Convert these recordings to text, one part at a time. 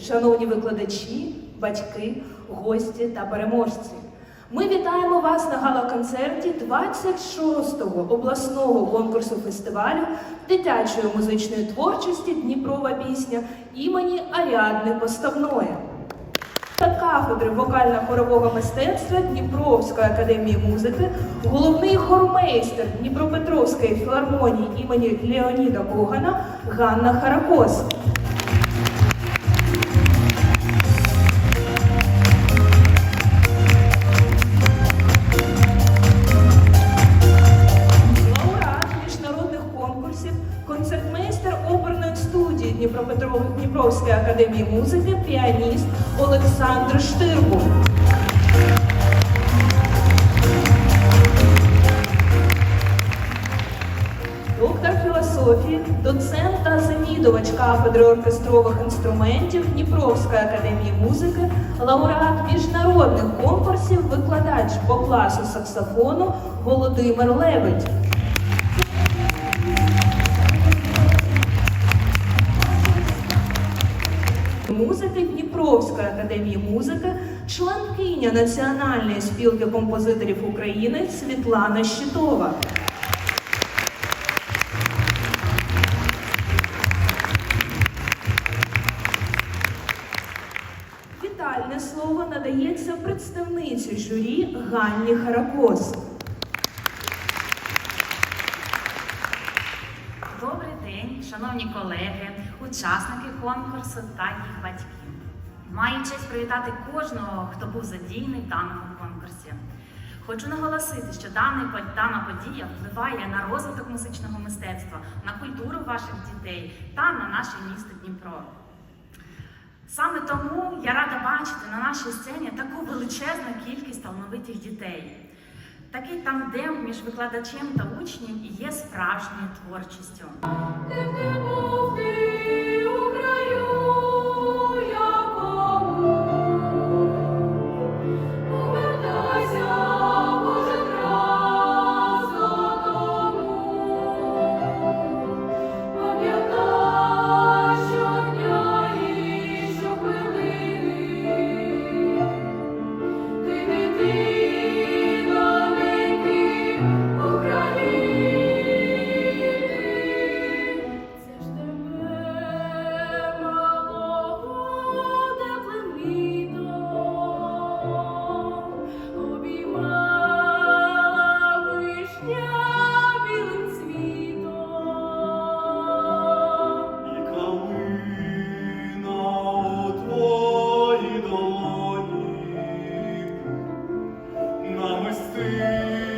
шановні викладачі, батьки, гості та переможці. Ми вітаємо вас на гала-концерті 26-го обласного конкурсу фестивалю дитячої музичної творчості Дніпрова пісня імені Аріадни Поставної та кафедри вокально-хорового мистецтва Дніпровської академії музики, головний хормейстер Дніпропетровської філармонії імені Леоніда Когана Ганна Харакос. Дніпровської академії музики, піаніст Олександр Штирбу. Доктор філософії, доцент та завідувач кафедри оркестрових інструментів Дніпровської академії музики, лауреат міжнародних конкурсів, викладач по класу саксофону Володимир Лебедь. Музики Дніпровської академії музики, членкиня Національної спілки композиторів України Світлана Щитова. Вітальне слово надається представниці журі Ганні Харакос. Конкурсу та їх батьків. Маю честь привітати кожного, хто був задійний в даному конкурсі. Хочу наголосити, що дана подія впливає на розвиток музичного мистецтва, на культуру ваших дітей та на наше місто Дніпро. Саме тому я рада бачити на нашій сцені таку величезну кількість талановитих дітей. Такий тандем між викладачем та учнем є справжньою творчістю. Намистини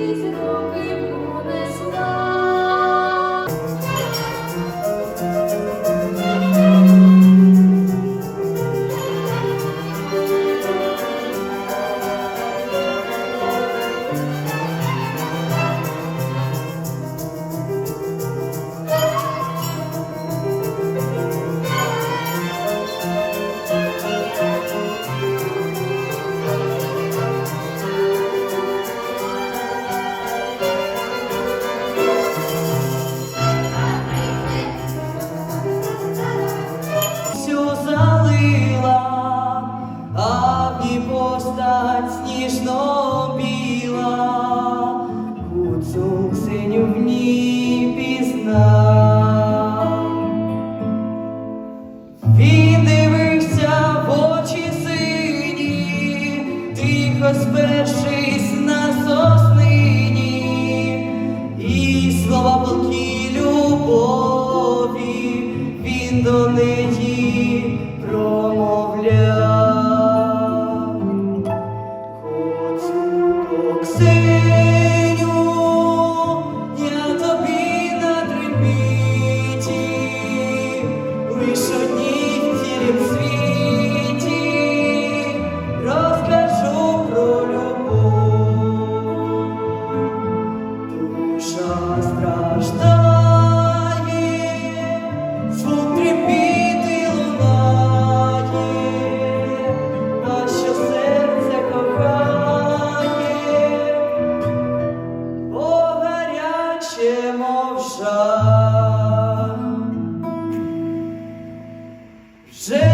Місяць роки see. Say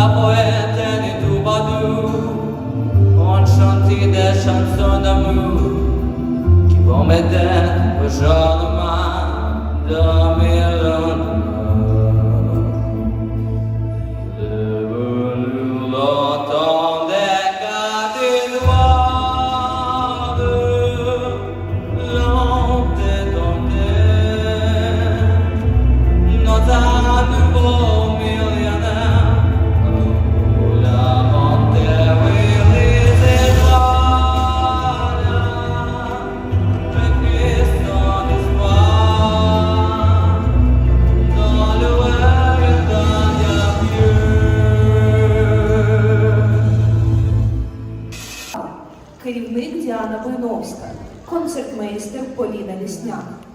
La poète du troubadour, on chantait des chansons d'amour qui promettaient au jour de ma dormir. 是。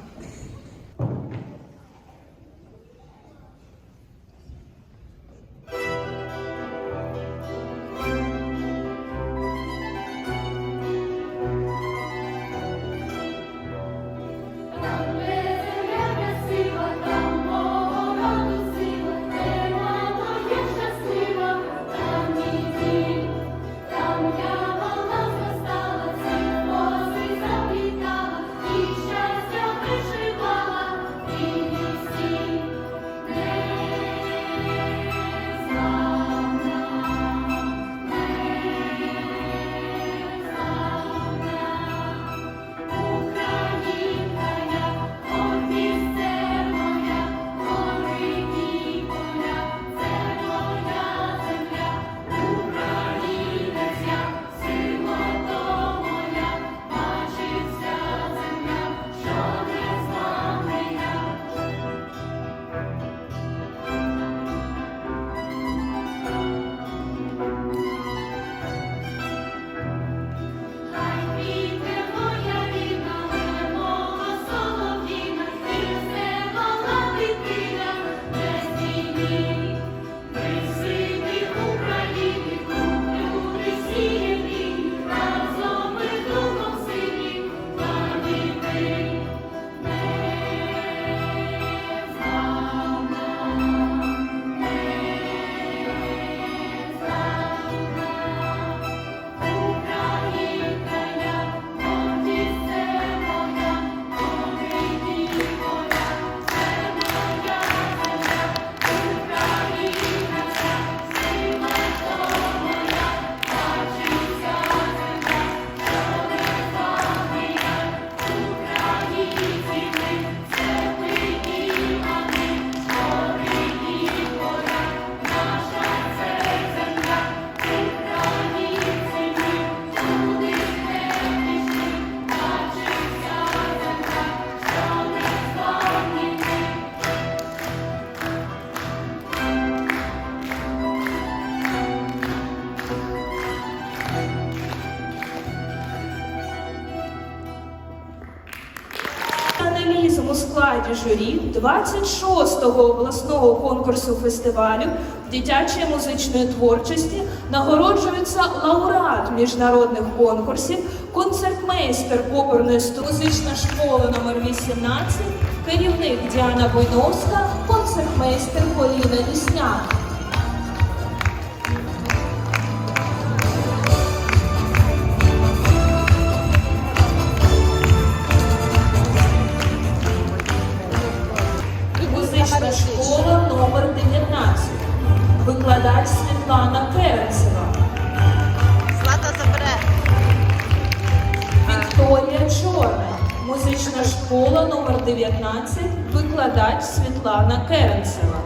складі журі 26-го обласного конкурсу фестивалю дитячої музичної творчості нагороджується лауреат міжнародних конкурсів, концертмейстер оперної музичної школи номер 18 керівник Діана Бойновська, концертмейстер Поліна Лісняк. пана Керенцева. Злата забере. Вікторія Чорна. Музична школа номер 19 викладач Світлана Керенцева.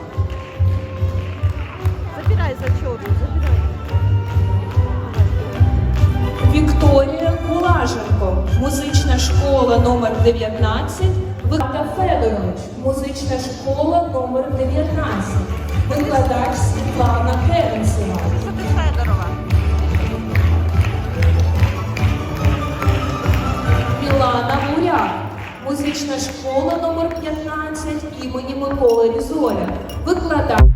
Забирай за чорну, забирай. Вікторія Кулаженко, музична школа номер 19 виклада Федорович, музична школа номер 19 викладач Світлана Керенцева. Мілана Муря. музична школа номер 15 імені Миколи Візоля. Викладач.